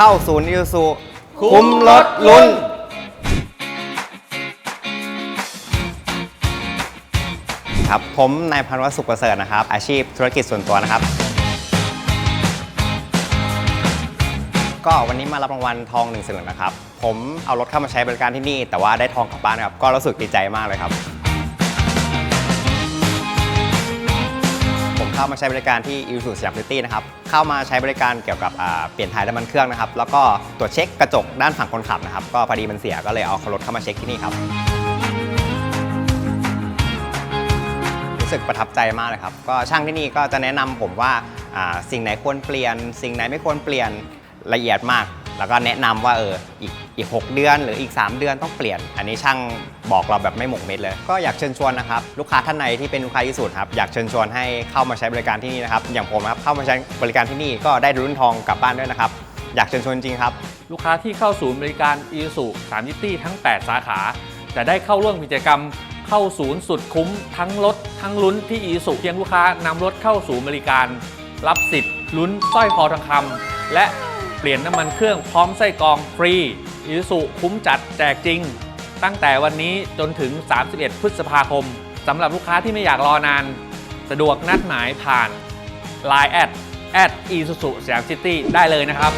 เข้าศูนย์อิซูคุ้คุ้มมรรถถลุ้นลุ้นครับผมนายพันวัฒน์สุขประเสริฐนะครับ อาชีพธุรกิจส่วนตัวนะครับ ก็วันนี้มารับรางวัลทองหนึ่งสลึงนะครับ ผมเอารถเข้ามาใช้บริการที่นี่ แต่ว่าได้ทองกลับบ้านครับ ก็รู้สึกดีใจมากเลยครับ เข้ามาใช้บริการที่อิ s ูสยามซิตี้นะครับ เข้ามาใช้บริการเกี่ยวกับเปลี่ยนถ่ายน้ำมันเครื่องนะครับ แล้วก็ตรวจเช็คกระจกด้านฝั่งคนขับนะครับ ก็พอดีมันเสียก็เลยเอารถเข้ามาเช็คที่นี่ครับ รู้สึกประทับใจมากเลยครับ ก็ช่างที่นี่ก็จะแนะนำผมว่าสิ่งไหนควรเปลี่ยน สิ่งไหนไม่ควรเปลี่ยนละเอียดมาก แล้วก็แนะนำว่าเอออีกอีก 6 เดือนหรืออีก 3 เดือนต้องเปลี่ยน อันนี้ช่างบอกเราแบบไม่หมกเม็ดเลย ก็อยากเชิญชวนนะครับลูกค้าท่านไหนที่เป็นลูกค้าที่สุดครับอยากเชิญชวนให้เข้ามาใช้บริการที่นี่นะครับอย่างผมครับเข้ามาใช้บริการที่นี่ก็ได้รุ่นทองกลับบ้านด้วยนะครับอยากเชิญชวนจริงครับ ลูกค้าที่เข้าศูนย์บริการ i s u 3 City ทั้ง 8 สาขา จะได้เข้าร่วมกิจกรรมเข้าศูนย์สุดคุ้ม ทั้งรถทั้งลุ้นที่ i s u เพียงลูกค้านำรถเข้าศูนย์บริการ รับสิทธิ์ลุ้นสร้อยคอทองคำและ ลี่ยนน้ำมันเครื่องพร้อมไส้กรองฟรีอิสุคุ้มจัดแจกจริง ตั้งแต่วันนี้จนถึง 31 พฤษภาคมสำหรับลูกค้าที่ไม่อยากรอนาน สะดวกนัดหมายผ่าน Line แอดแอดอีสุสยามซิตี้ได้เลยนะครับ